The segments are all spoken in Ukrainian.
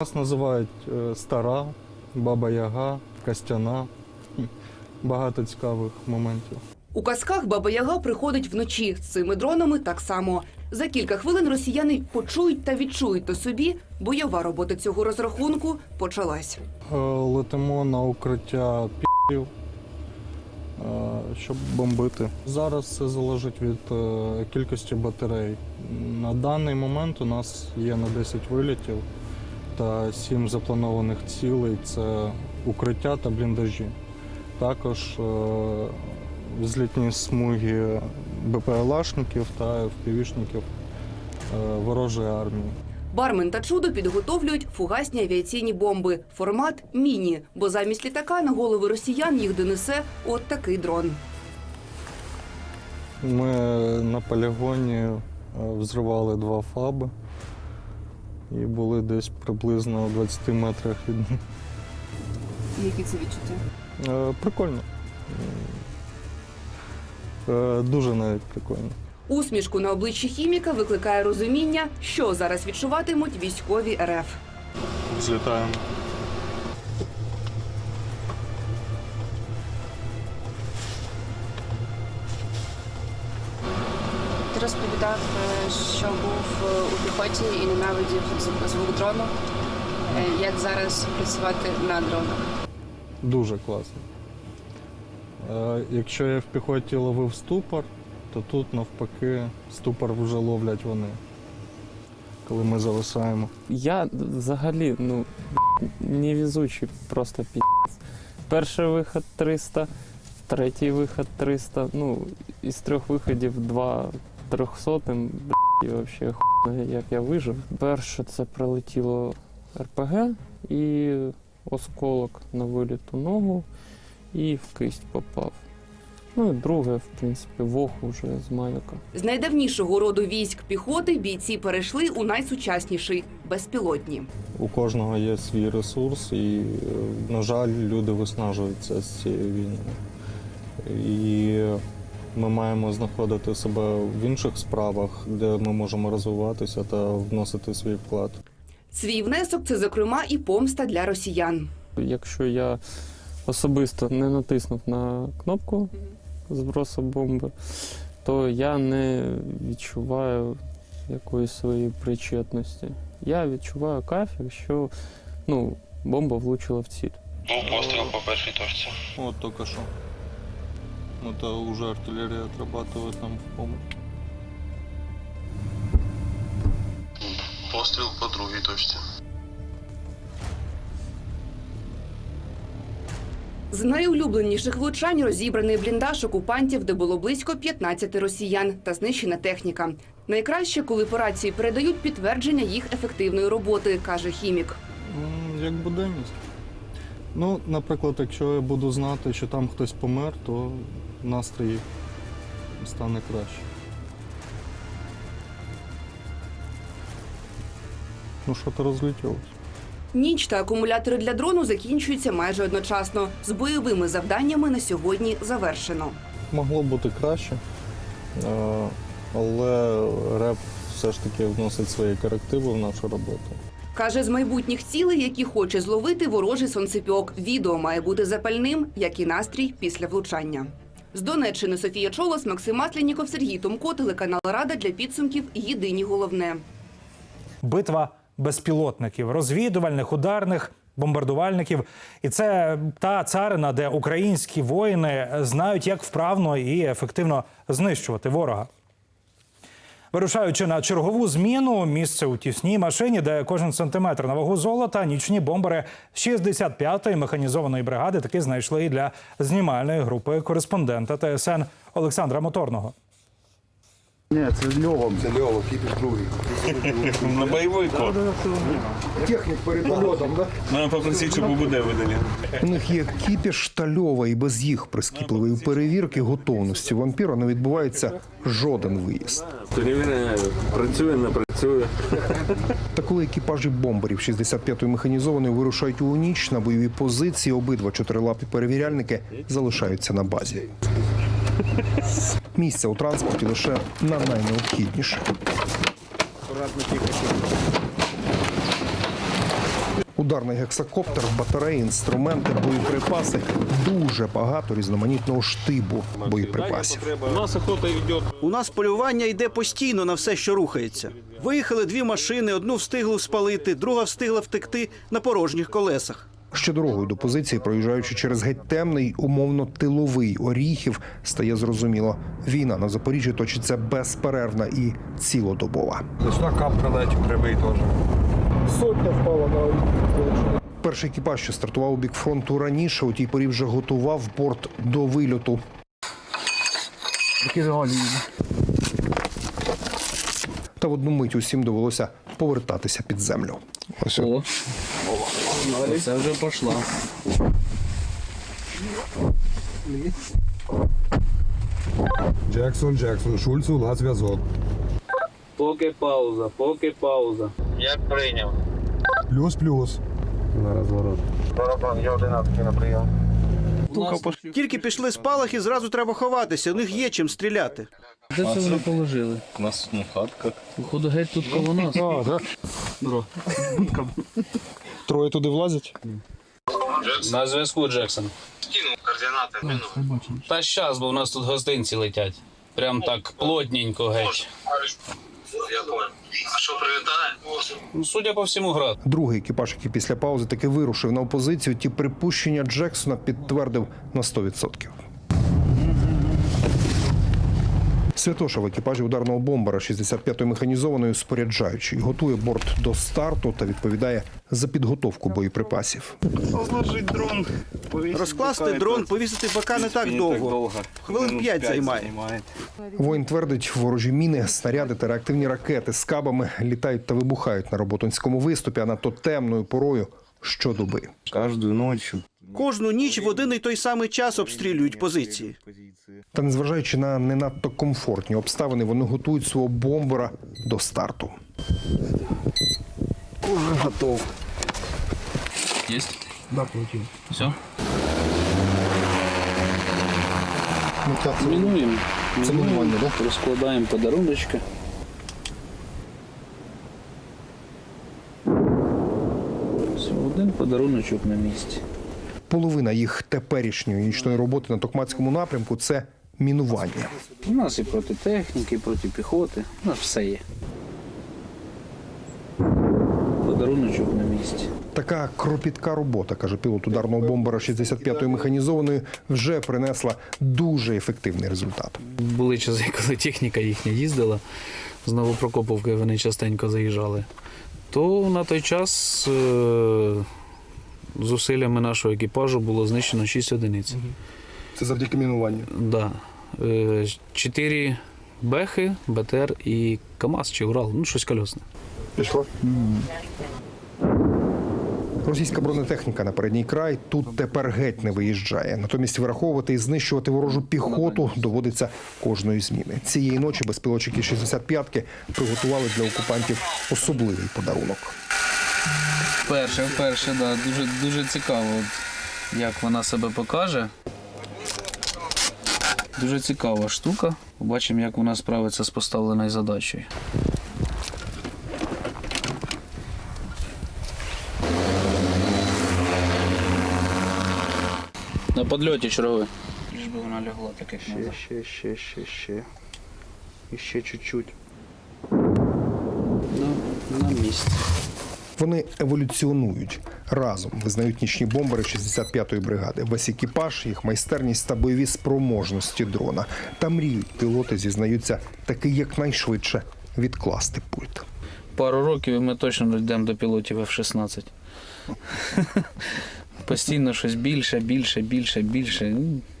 Нас називають е, стара, баба Яга, Костяна. Багато цікавих моментів. У казках Баба Яга приходить вночі. З цими дронами так само. За кілька хвилин росіяни почують та відчують на собі. Бойова робота цього розрахунку почалась. Е, Летимо на укриття пів, щоб бомбити. Зараз все залежить від е, кількості батарей. На даний момент у нас є на 10 вилітів та 7 запланованих цілей це укриття та бліндажі. Також е, взлітні смуги БПЛАшників та ФПВшників е, ворожої армії. Бармен та чудо підготовлюють фугасні авіаційні бомби. Формат міні, бо замість літака на голови росіян їх донесе от такий дрон. Ми на полігоні е, взривали два фаби і були десь приблизно у 20 метрах від них. Які це відчуття? Е, Прикольно. Е, Дуже навіть прикольно. Усмішку на обличчі хіміка викликає розуміння, що зараз відчуватимуть військові РФ. Злітаємо. Розповідав, е, що був е, у піхоті і ненавидів зв- звук дрону. Е, Як зараз працювати на дронах? Дуже класно. Якщо я в піхоті ловив ступор, то тут навпаки ступор вже ловлять вони, коли ми зависаємо. Я взагалі ну невезучий просто пі***. Перший виход 300, третій виход 300. Ну, із трьох виходів два трьохсотим, і взагалі хуй, як я вижив. Перше це прилетіло РПГ і осколок на виліту ногу і в кисть попав. Ну і друге, в принципі, вох уже з мавіка. З найдавнішого роду військ піхоти бійці перейшли у найсучасніший безпілотні. У кожного є свій ресурс, і, е, на жаль, люди виснажуються з цією війною. І ми маємо знаходити себе в інших справах, де ми можемо розвиватися та вносити свій вклад. Свій внесок це зокрема і помста для росіян. Якщо я особисто не натиснув на кнопку збросу бомби, то я не відчуваю якоїсь своєї причетності. Я відчуваю кайф, якщо ну, бомба влучила в ціль. Був постріл по першій точці. От тільки що. Это вже артилерія отрабатывает нам в помощь. Постріл по другій точці. З найулюбленіших влучань розібраний бліндаж окупантів, де було близько 15 росіян та знищена техніка. Найкраще, коли по рації передають підтвердження їх ефективної роботи, каже хімік. Як буденність. Ну, наприклад, якщо я буду знати, що там хтось помер, то настрій стане краще. Ну, що то розлетілося. Ніч та акумулятори для дрону закінчуються майже одночасно. З бойовими завданнями на сьогодні завершено. Могло бути краще, е, але реп все ж таки вносить свої корективи в нашу роботу. Каже, з майбутніх цілей, які хоче зловити ворожий сонцепьок. Відео має бути запальним, як і настрій після влучання. З Донеччини Софія Чолос, Максим Масляніков, Сергій Томко, телеканал Рада для підсумків. Єдині головне. битва безпілотників, розвідувальних, ударних. Бомбардувальників, і це та царина, де українські воїни знають, як вправно і ефективно знищувати ворога. Вирушаючи на чергову зміну, місце у тісній машині, де кожен сантиметр на вагу золота, нічні бомбери 65-ї механізованої бригади таки знайшли і для знімальної групи кореспондента ТСН Олександра Моторного. Ні, це Льова. Це Льова, кіпіш другий. На бойовий код. Технік перед польотом, да? Нам попросіть, щоб УБД видали. У них є кіпіш та льова, і без їх прискіпливої перевірки готовності вампіра не відбувається жоден виїзд. Перевіряє, працює, не працює. Та коли екіпажі бомберів 65-ї механізованої вирушають у ніч на бойові позиції, обидва чотирилапі перевіряльники залишаються на базі. Місця у транспорті лише на найнеобхідніше. Ударний гексакоптер, батареї, інструменти, боєприпаси. Дуже багато різноманітного штибу боєприпасів. У нас полювання йде постійно на все, що рухається. Виїхали дві машини, одну встигли спалити, друга встигла втекти на порожніх колесах. Ще дорогою до позиції, проїжджаючи через геть темний, умовно тиловий оріхів, стає зрозуміло. Війна на Запоріжжі точиться безперервна і цілодобова. Сюди кап прилетів, прибий теж. Перший екіпаж, що стартував у бік фронту раніше, у тій порі вже готував борт до вильоту. Та в одну мить усім довелося повертатися під землю. Ось О, це вже пішла. Джексон, Джексон, Шульцу, у нас зв'язок. Поки пауза, поки пауза. Як прийняв? Плюс-плюс. На розворот. Барабан, я 11 на прийом. Тільки пішли спалахи, зразу треба ховатися. У них є чим стріляти. Де це вже положили? У нас ну, хатка. Походу геть тут коло нас. Троє туди влазять? На зв'язку Джексон. Кинув координати, міну. Та щас, бо у нас тут гостинці летять. Прям так плотненько геть. Я понял. А що, привітає? Ну, судя по всьому, град. Другий екіпаж, який після паузи таки вирушив на опозицію, ті припущення Джексона підтвердив на 100%. Святоша в екіпажі ударного бомбера 65-ї механізованої споряджаючий готує борт до старту та відповідає за підготовку боєприпасів. Дрон. Розкласти дрон, повісити БК не так довго. Хвилин п'ять займає. Воїн твердить, ворожі міни, снаряди та реактивні ракети з кабами літають та вибухають на роботинському виступі, а надто темною порою щодоби. Кожну ніч в один і той самий час обстрілюють позиції. Та незважаючи на не надто комфортні обставини, вони готують свого бомбера до старту. Єсть? Все? Мінуємо. Це мінування, так? Розкладаємо подаруночки. Все, один подаруночок на місці. Половина їх теперішньої нічної роботи на Токмацькому напрямку це мінування. У нас і проти техніки, і проти піхоти. У нас все є. Подаруночок на місці. Така кропітка робота, каже пілот ударного бомбера 65-ї механізованої, вже принесла дуже ефективний результат. Були часи, коли техніка їхня їздила. З Новопрокоповки вони частенько заїжджали. То на той час е- зусиллями нашого екіпажу було знищено 6 одиниць. Це завдяки мінуванню. Да. Е, Чотири бехи, БТР і КАМАЗ чи Урал, ну щось кольосне. Пішло? Російська бронетехніка на передній край тут тепер геть не виїжджає. Натомість враховувати і знищувати ворожу піхоту доводиться кожної зміни. Цієї ночі безпілотчики 65-ки приготували для окупантів особливий подарунок. Вперше, вперше, да. Дуже, дуже цікаво, як вона себе покаже. Дуже цікава штука. Побачимо, як вона справиться з поставленою задачею. На подльоті черговий. Лиш би вона лягла так, як треба. Ще, ще, ще, ще. І ще чуть-чуть. Ну, на місці. Вони еволюціонують разом, визнають нічні бомбери 65-ї бригади. Весь екіпаж, їх майстерність та бойові спроможності дрона. Та мріють пілоти, зізнаються, таки якнайшвидше відкласти пульт. Пару років і ми точно дійдемо до пілотів F-16. Постійно щось більше, більше, більше, більше.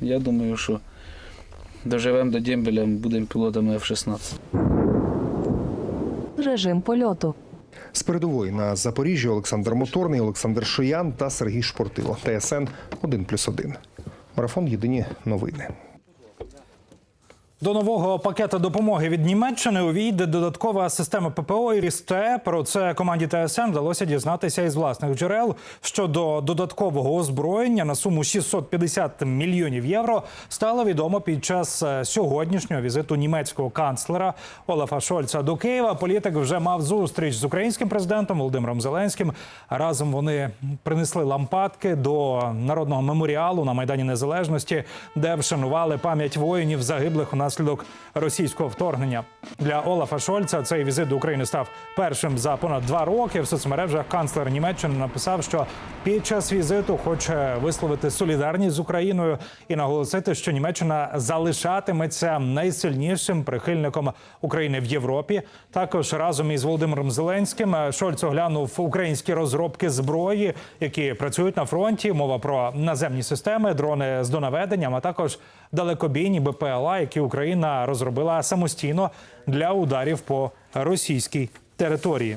Я думаю, що доживемо до дембеля, будемо пілотами F-16. Режим польоту. З передової на Запоріжжі Олександр Моторний, Олександр Шиян та Сергій Шпортило. ТСН 1+,1. Марафон Єдині новини. До нового пакета допомоги від Німеччини увійде додаткова система ППО і РІСТЕ. Про це команді ТСН вдалося дізнатися із власних джерел. Щодо додаткового озброєння на суму 650 мільйонів євро стало відомо під час е, сьогоднішнього візиту німецького канцлера Олафа Шольца до Києва. Політик вже мав зустріч з українським президентом Володимиром Зеленським. Разом вони принесли лампадки до народного меморіалу на майдані Незалежності, де вшанували пам'ять воїнів загиблих унаслідок російського вторгнення. Для Олафа Шольца цей візит до України став першим за понад два роки. В соцмережах канцлер Німеччини написав, що під час візиту хоче висловити солідарність з Україною і наголосити, що Німеччина залишатиметься найсильнішим прихильником України в Європі. Також разом із Володимиром Зеленським Шольц оглянув українські розробки зброї, які працюють на фронті. Мова про наземні системи, дрони з донаведенням, а також далекобійні БПЛА, які Україна розробила самостійно для ударів по російській території.